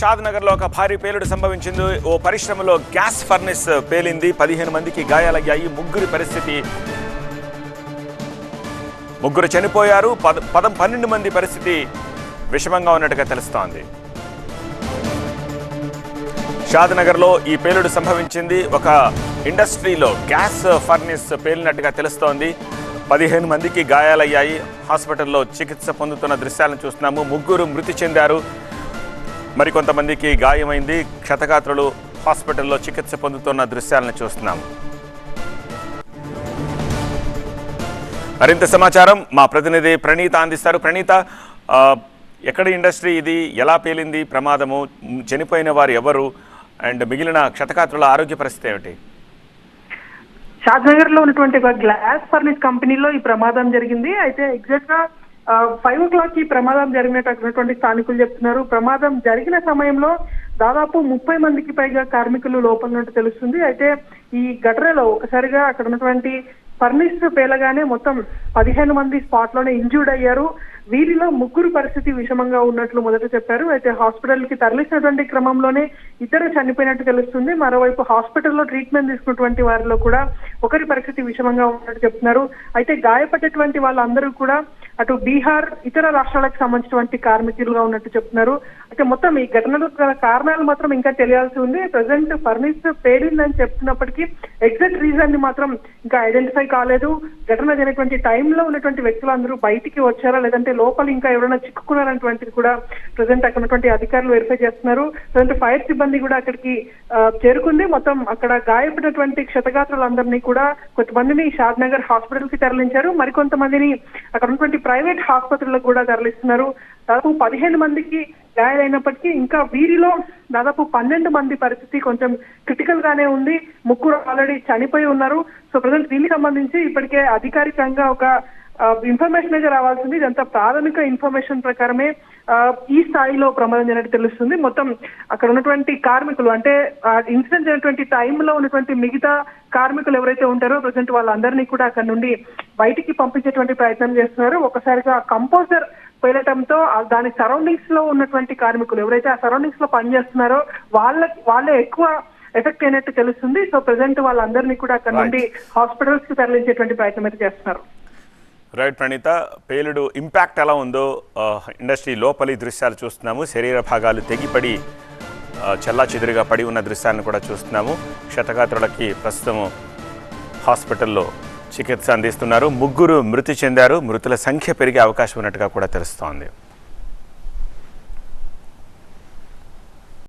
షాద్ నగర్లో ఒక భారీ పేలుడు సంభవించింది. ఓ పరిశ్రమలో గ్యాస్ ఫర్నెస్ పేలింది. పదిహేను మందికి గాయాలయ్యాయి. ముగ్గురి పరిస్థితి ముగ్గురు చనిపోయారు. పద పదం పన్నెండు మంది పరిస్థితి విషమంగా ఉన్నట్టుగా తెలుస్తోంది. షాద్ నగర్లో ఈ పేలుడు సంభవించింది. ఒక ఇండస్ట్రీలో గ్యాస్ ఫర్నెస్ పేలినట్టుగా తెలుస్తోంది. పదిహేను మందికి గాయాలయ్యాయి. హాస్పిటల్లో చికిత్స పొందుతున్న దృశ్యాలను చూస్తున్నాము. ముగ్గురు మృతి చెందారు. మరికొంతమందికి గాయమైంది. క్షతగాత్రులు హాస్పిటల్లో చికిత్స పొందుతున్న దృశ్యాలను చూస్తున్నాం. మరింత సమాచారం మా ప్రతినిధి ప్రణీత అందిస్తారు. ప్రణీత ఎక్కడ ఇండస్ట్రీ ఇది? ఎలా పేలింది? ప్రమాదము? చనిపోయిన వారు ఎవరు? అండ్ మిగిలిన క్షతగాత్రుల ఆరోగ్య పరిస్థితి ఏమిటి? షాద్నగర్లో ఉన్నటువంటి ఒక గ్లాస్ ఫర్నిచ్ కంపెనీలో ఈ ప్రమాదం జరిగింది. అయితే ఎగ్జాక్ట్గా ఫైవ్ ఓ క్లాక్ ఈ ప్రమాదం జరిగినట్టు స్థానికులు చెప్తున్నారు. ప్రమాదం జరిగిన సమయంలో దాదాపు ముప్పై మందికి పైగా కార్మికులు లోపల ఉన్నట్టు తెలుస్తుంది. అయితే ఈ ఘటనలో ఒకసారిగా అక్కడ ఉన్నటువంటి ఫర్నిచ్ పేలగానే మొత్తం పదిహేను మంది స్పాట్లోనే ఇంజూర్డ్ అయ్యారు. వీరిలో ముగ్గురు పరిస్థితి విషమంగా ఉన్నట్లు మొదట చెప్పారు. అయితే హాస్పిటల్కి తరలిసినటువంటి క్రమంలోనే ఇద్దరు చనిపోయినట్టు తెలుస్తుంది. మరోవైపు హాస్పిటల్లో ట్రీట్మెంట్ తీసుకున్నటువంటి వారిలో కూడా ఒకరి పరిస్థితి విషమంగా ఉన్నట్టు చెప్తున్నారు. అయితే గాయపడ్డటువంటి వాళ్ళందరూ కూడా అటు బీహార్ ఇతర రాష్ట్రాలకు సంబంధించినటువంటి కార్మికులుగా ఉన్నట్టు చెప్తున్నారు. అయితే మొత్తం ఈ ఘటనకు గల కారణాలు మాత్రం ఇంకా తెలియాల్సి ఉంది. ప్రజెంట్ ఫర్నిచర్ పేరిందని చెప్తున్నప్పటికీ ఎగ్జాక్ట్ రీజన్ని మాత్రం ఇంకా ఐడెంటిఫై కాలేదు. ఘటన జరిగినటువంటి టైంలో ఉన్నటువంటి వ్యక్తులందరూ బయటికి వచ్చారా? లేదంటే లోపల ఇంకా ఎవరైనా చిక్కుకున్నారన్నటువంటిది కూడా ప్రజెంట్ అక్కడ ఉన్నటువంటి అధికారులు వెరిఫై చేస్తున్నారు. ప్రజెంట్ ఫైర్ సిబ్బంది కూడా అక్కడికి చేరుకుంది. మొత్తం అక్కడ గాయపడినటువంటి క్షతగాత్రులందరినీ కూడా కొంతమందిని షాద్ నగర్ హాస్పిటల్కి తరలించారు. మరికొంతమందిని అక్కడ ఉన్నటువంటి ప్రైవేట్ ఆసుపత్రులకు కూడా తరలిస్తున్నారు. దాదాపు పదిహేను మందికి గాయాలైనప్పటికీ ఇంకా వీరిలో దాదాపు పన్నెండు మంది పరిస్థితి కొంచెం క్రిటికల్ గానే ఉంది. ముగ్గురు ఆల్రెడీ చనిపోయి ఉన్నారు. సో ప్రజెంట్ దీనికి సంబంధించి ఇప్పటికే అధికారికంగా ఒక ఇన్ఫర్మేషన్ అయితే రావాల్సింది. ఇదంతా ప్రాథమిక ఇన్ఫర్మేషన్ ప్రకారమే ఈ స్థాయిలో ప్రమాదం జరిగినట్టు తెలుస్తుంది. మొత్తం అక్కడ ఉన్నటువంటి కార్మికులు అంటే ఇన్సిడెంట్ జరిగినటువంటి టైంలో ఉన్నటువంటి మిగతా కార్మికులు ఎవరైతే ఉంటారో ప్రజెంట్ వాళ్ళందరినీ కూడా అక్కడ నుండి బయటికి పంపించేటువంటి ప్రయత్నం చేస్తున్నారు. ఒకసారిగా కంపోజర్ పేలటంతో దాని సరౌండింగ్స్లో ఉన్నటువంటి కార్మికులు ఎవరైతే ఆ సరౌండింగ్స్లో పనిచేస్తున్నారో వాళ్ళ వాళ్ళే ఎక్కువ ఎఫెక్ట్ అయినట్టు తెలుస్తుంది. సో ప్రజెంట్ వాళ్ళందరినీ కూడా అక్కడ నుండి హాస్పిటల్స్కి తరలించేటువంటి ప్రయత్నం అయితే చేస్తున్నారు. రైట్ ప్రణీత పేలుడు ఇంపాక్ట్ ఎలా ఉందో ఇండస్ట్రీ లోపలి దృశ్యాలు చూస్తున్నాము. శరీర భాగాలు తెగిపడి చెల్లా చెదురుగా పడి ఉన్న దృశ్యాలను కూడా చూస్తున్నాము. క్షతగాత్రులకి ప్రస్తుతం హాస్పిటల్లో చికిత్స అందిస్తున్నారు. ముగ్గురు మృతి చెందారు. మృతుల సంఖ్య పెరిగే అవకాశం ఉన్నట్టుగా కూడా తెలుస్తోంది.